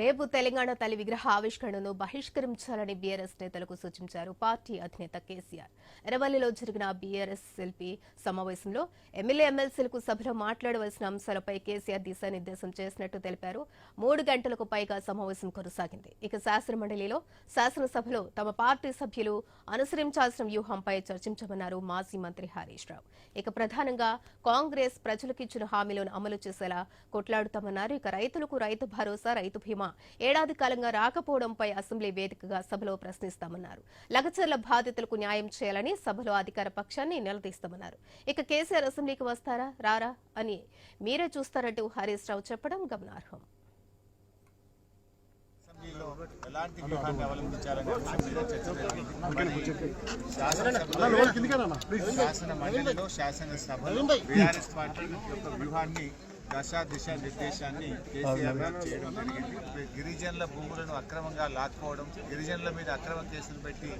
రేపు తెలంగాణ తల్లి విగ్రహ ఆవిష్కరణను బహిష్కరించాలని బీఆర్ఎస్ నేతలకు సూచించారు పార్టీ అధినేత కేసీఆర్. ఎర్రవల్లిలో జరిగిన బీఆర్ఎస్ ఎల్పీ సమావేశంలో ఎమ్మెల్యే ఎమ్మెల్సీలకు సభలో మాట్లాడవలసిన అంశాలపై కేసీఆర్ దిశానిర్దేశం చేసినట్టు తెలిపారు. మూడు గంటలకు పైగా సమావేశం కొనసాగింది. ఇక శాసనమండలిలో శాసనసభలో తమ పార్టీ సభ్యులు అనుసరించాల్సిన వ్యూహంపై చర్చించమన్నారు మాజీ మంత్రి హరీష్ రావు. ఇక ప్రధానంగా కాంగ్రెస్ ప్రజలకు ఇచ్చిన హామీలను అమలు చేసేలా కొట్లాడుతామన్నారు. ఇక రైతులకు రైతు భరోసా రైతు ఏడాది కాలంగా రాకపోవడంపై అసెంబ్లీ వేదికగా సభలో ప్రశ్నిస్తామన్నారు. లగచర్ల బాధితులకు న్యాయం చేయాలని సభలో అధికార పక్షాన్ని నిలదీస్తామన్నారు. ఇక కేసీఆర్ అసెంబ్లీకి వస్తారా? రారా? అని మీరే చూస్తారంటూ హరీష్ రావు చెప్పడం గమనార్హం. ఎలాంటి వ్యూహాన్ని అవలంబించాలనే అంశం మీద చర్చ జరిగింది. మరి శాసనసభలో శాసన మండలిలో శాసనసభలో బీఆర్ఎస్ పార్టీ యొక్క వ్యూహాన్ని దశ దిశ నిర్దేశాన్ని కేసీఆర్ గారు చేయడం జరిగింది. గిరిజనుల భూములను అక్రమంగా లాక్కోవడం గిరిజనుల మీద అక్రమ కేసులు పెట్టి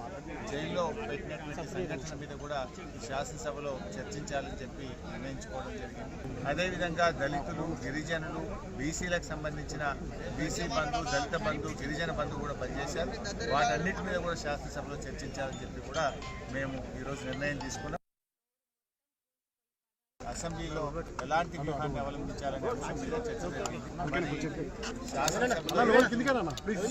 జైల్లో పెట్టినటువంటి సంఘటన మీద కూడా శాసనసభలో చర్చించాలని చెప్పి నిర్ణయించుకోవడం జరిగింది. అదేవిధంగా దళితులు గిరిజనులు బీసీలకు సంబంధించిన బీసీ బంధు దళిత బంధు గిరిజన బంధు కూడా పనిచేశారు. వాటన్నిటి మీద కూడా శాసనసభలో చర్చించాలని చెప్పి కూడా మేము ఈరోజు నిర్ణయం తీసుకున్నాం. అసెంబ్లీలో ఎలాంటి వ్యూహాన్ని అవలంబించాలనే అంశం మీద చర్చ జరిగింది.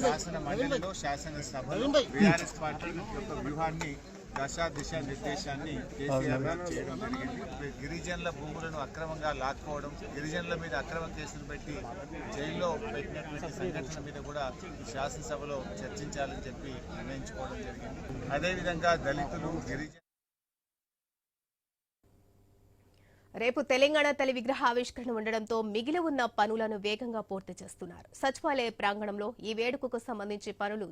శాసన మండలిలో శాసనసభలో బీఆర్ఎస్ పార్టీ యొక్క వ్యూహాన్ని దశ దిశ నిర్దేశాన్ని కేసీఆర్ గారు చేయడం జరిగింది గిరిజనుల భూములను అక్రమంగా లాక్కోవడం గిరిజనుల మీద అక్రమ కేసులు పెట్టి జైల్లో పెట్టినటువంటి సంఘటన మీద కూడా శాసనసభలో చర్చించాలని చెప్పి నిర్ణయించుకోవడం జరిగింది అదేవిధంగా దళితులు గిరిజన రేపు తెలంగాణ తల్లి విగ్రహ ఆవిష్కరణ ఉండడంతో మిగిలి ఉన్న పనులను వేగంగా పూర్తి చేస్తున్నారు. సచివాలయ ప్రాంగణంలో ఈ వేడుకకు సంబంధించి పనులు